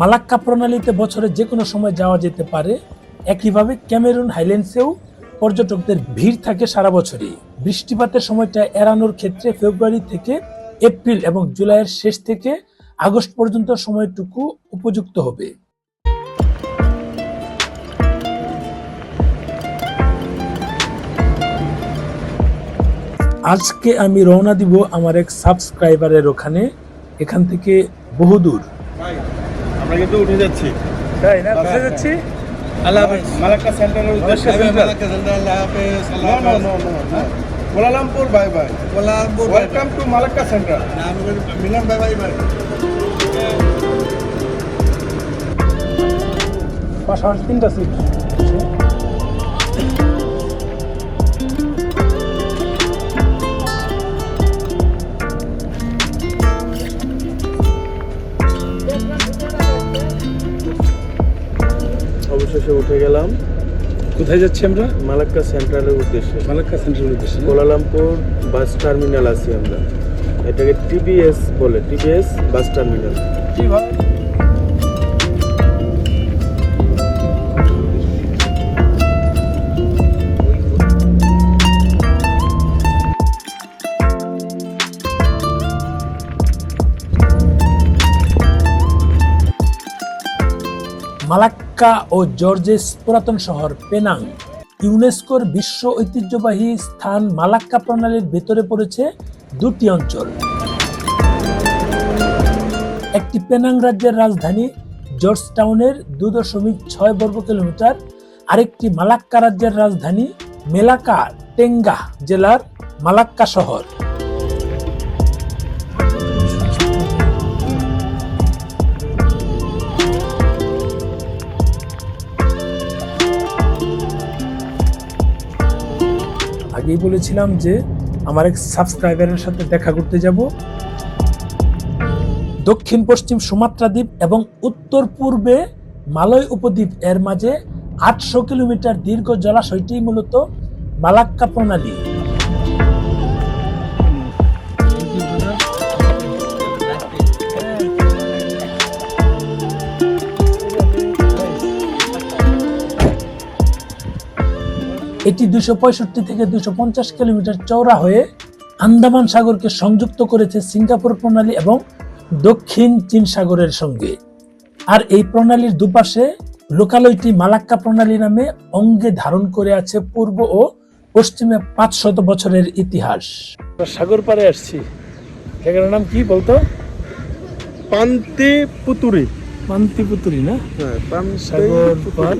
Malacca প্রণালীতে বছরে যে কোনো সময় যাওয়া যেতে পারে। একইভাবে ক্যামেরুন হাইল্যান্ডসেও পর্যটকদের ভিড় থাকে সারা বছরই। বৃষ্টিপাতের সময়টা এড়ানোর ক্ষেত্রে ফেব্রুয়ারি থেকে এপ্রিল এবং জুলাইয়ের শেষ থেকে আগস্ট পর্যন্ত সময়টুকু উপযুক্ত হবে। আজকে আমি রওনা দিব আমার এক সাবস্ক্রাইবারের ওখানে। এখান থেকে বহুদূর ভাই আমরা কিন্তু উঠে যাচ্ছি। তাই না? বুঝে যাচ্ছি? আল্লাহ হাফেজ। মালাক্কা উদ্দেশ্যে। No no no Kuala Lumpur bye bye welcome to Malacca আমি মিলন bye bye bye. পাশাপাশি তিনটা সিট অবশেষে উঠে গেলাম। কোথায় যাচ্ছি আমরা? মালাক্কা সেন্ট্রালের উদ্দেশ্যে। মালাক্কা সেন্ট্রালের উদ্দেশ্যে? কোলালামপুর বাস টার্মিনাল আছি আমরা। এটাকে টিবিএস বলে টিবিএস বাস টার্মিনাল। কি ভাই? মালাক্কা ও জর্জেস পুরাতন শহর পেনাং। ইউনেস্কোর বিশ্ব ঐতিহ্যবাহী স্থান মালাক্কা প্রণালীর ভেতরে পড়েছে দুটি অঞ্চল। একটি পেনাং রাজ্যের রাজধানী জর্জ টাউনের দু দশমিক ছয় বর্গ কিলোমিটার, আরেকটি মালাক্কা রাজ্যের রাজধানী মেলাকা টেঙ্গা জেলার মালাক্কা শহর। আগেই বলেছিলাম যে আমার এক সাবস্ক্রাইবারের সাথে দেখা করতে যাব। দক্ষিণ পশ্চিম সুমাত্রা দ্বীপ এবং উত্তর পূর্বে মালয় উপদ্বীপ। এর মাঝে আটশো কিলোমিটার দীর্ঘ জলাশয়টি মূলত মালাক্কা প্রণালী। এটি দুশো থেকে দুশো কিলোমিটার চওড়া হয়ে আন্দামান সাগরকে সংযুক্ত করেছে সিঙ্গাপুর প্রণালী এবং দক্ষিণ চীন সাগরের সঙ্গে। আর এই প্রণালীর দুপাশে লোকালয়টি মালাক্কা প্রণালী নামে অঙ্গে ধারণ করে আছে পূর্ব ও পশ্চিমে পাঁচ শত বছরের ইতিহাস। সাগর পাড়ে আসছি। জায়গার নাম কি বলতো? পান্তি পুতুরি। পান্তিপুতুরি না? হ্যাঁ সাগর পার